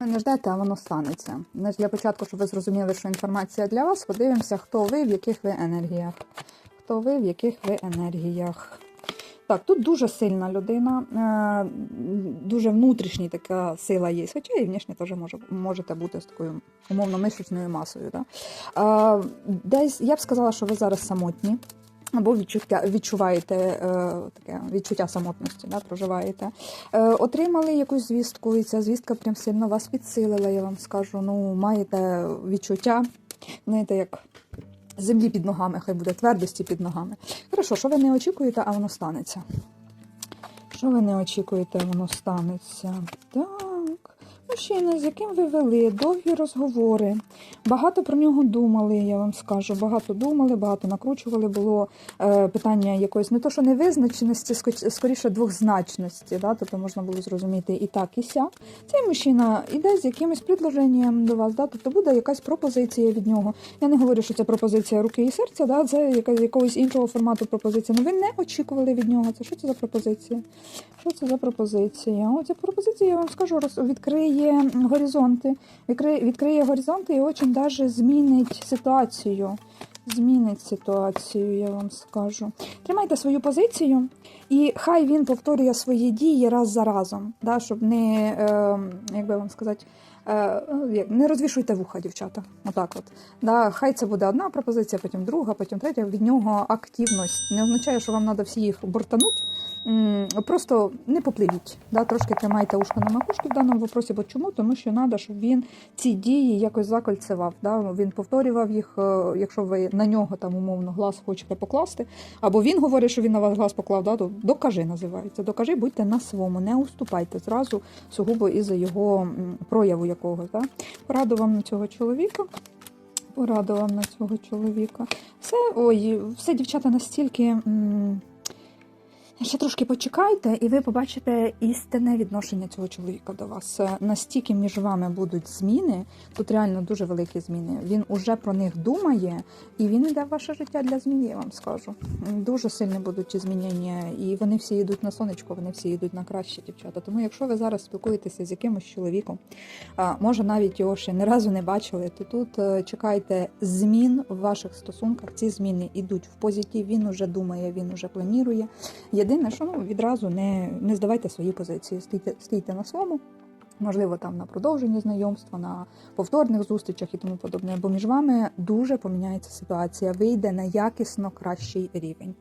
Ви не ждете, а воно станеться. Для початку, щоб ви зрозуміли, що інформація для вас, подивимося, хто ви, в яких ви енергіях. Хто ви, в яких ви енергіях. Так, тут дуже сильна людина, е, дуже внутрішня така сила є. Хоча і внешне теж може, можете бути з такою умовно-мишечною масою. Да? Е, Десь я б сказала, що ви зараз самотні. Або відчуття відчуваєте е, таке відчуття самотності, да, проживаєте. Е, отримали якусь звістку, і ця звістка прям сильно вас підсилила, я вам скажу. Ну, маєте відчуття, знаєте, як землі під ногами, хай буде твердості під ногами. Хорошо, що ви не очікуєте, а воно станеться. Що ви не очікуєте, воно станеться. Так. Мужчина, з яким ви вели довгі розговори. Багато про нього думали, я вам скажу. Багато думали, багато накручували. Було е, питання якоїсь не то, що невизначеності, скоріше двохзначності. Да? Тобто можна було зрозуміти і так, і сяк. Цей мужчина йде з якимось предложенням до вас, да? тобто буде якась пропозиція від нього. Я не говорю, що це пропозиція руки і серця, да? це яка- якогось іншого формату пропозиція. Ну ви не очікували від нього. Це що це за пропозиція? Що це за пропозиція? О, ця пропозиція, я вам скажу, роз- відкриє горизонти. Відкриє, відкриє горизонти і очень даже змінить ситуацію. Змінить ситуацію, я вам скажу. Тримайте свою позицію, і хай він повторює свої дії раз за разом, да, щоб не, е, як би вам сказати, е, не розвішуйте вуха, дівчата. Отак от. Да, хай це буде одна пропозиція, потім друга, потім третя. Від нього активність. Не означає, що вам треба всі їх бортануть. Просто не попливіть. Да, трошки тримайте ушко на макушці в даному вопросі. Бо чому? Тому що треба, щоб він ці дії якось закольцевав. Да? Він повторював їх, е, якщо ви на нього там умовно глаз хочете покласти, або він говорить, що він на вас глаз поклав, да? то докажи називається. Докажи, будьте на своєму, не уступайте зразу сугубо із-за його прояву якогось. Да? Пораду вам на цього чоловіка. Пораду вам на цього чоловіка. Все, ой, все, дівчата, настільки. м, Ще трошки почекайте, і ви побачите істинне відношення цього чоловіка до вас. Е, Настільки між вами будуть зміни, тут реально дуже великі зміни. Він уже про них думає, і він йде в ваше життя для змін, я вам скажу. Дуже сильні будуть ті змінення, і вони всі йдуть на сонечко, вони всі йдуть на краще, дівчата. Тому, якщо ви зараз спілкуєтеся з якимось чоловіком, може навіть його ще не разу не бачили, то тут е, чекайте змін в ваших стосунках. Ці зміни йдуть в позитив. Він уже думає, він уже планує. Єдине, що ну відразу не, не здавайте свої позиції, стійте, стійте на своєму. Можливо, там на продовження знайомства, на повторних зустрічах і тому подобне, бо між вами дуже поміняється ситуація, вийде на якісно кращий рівень.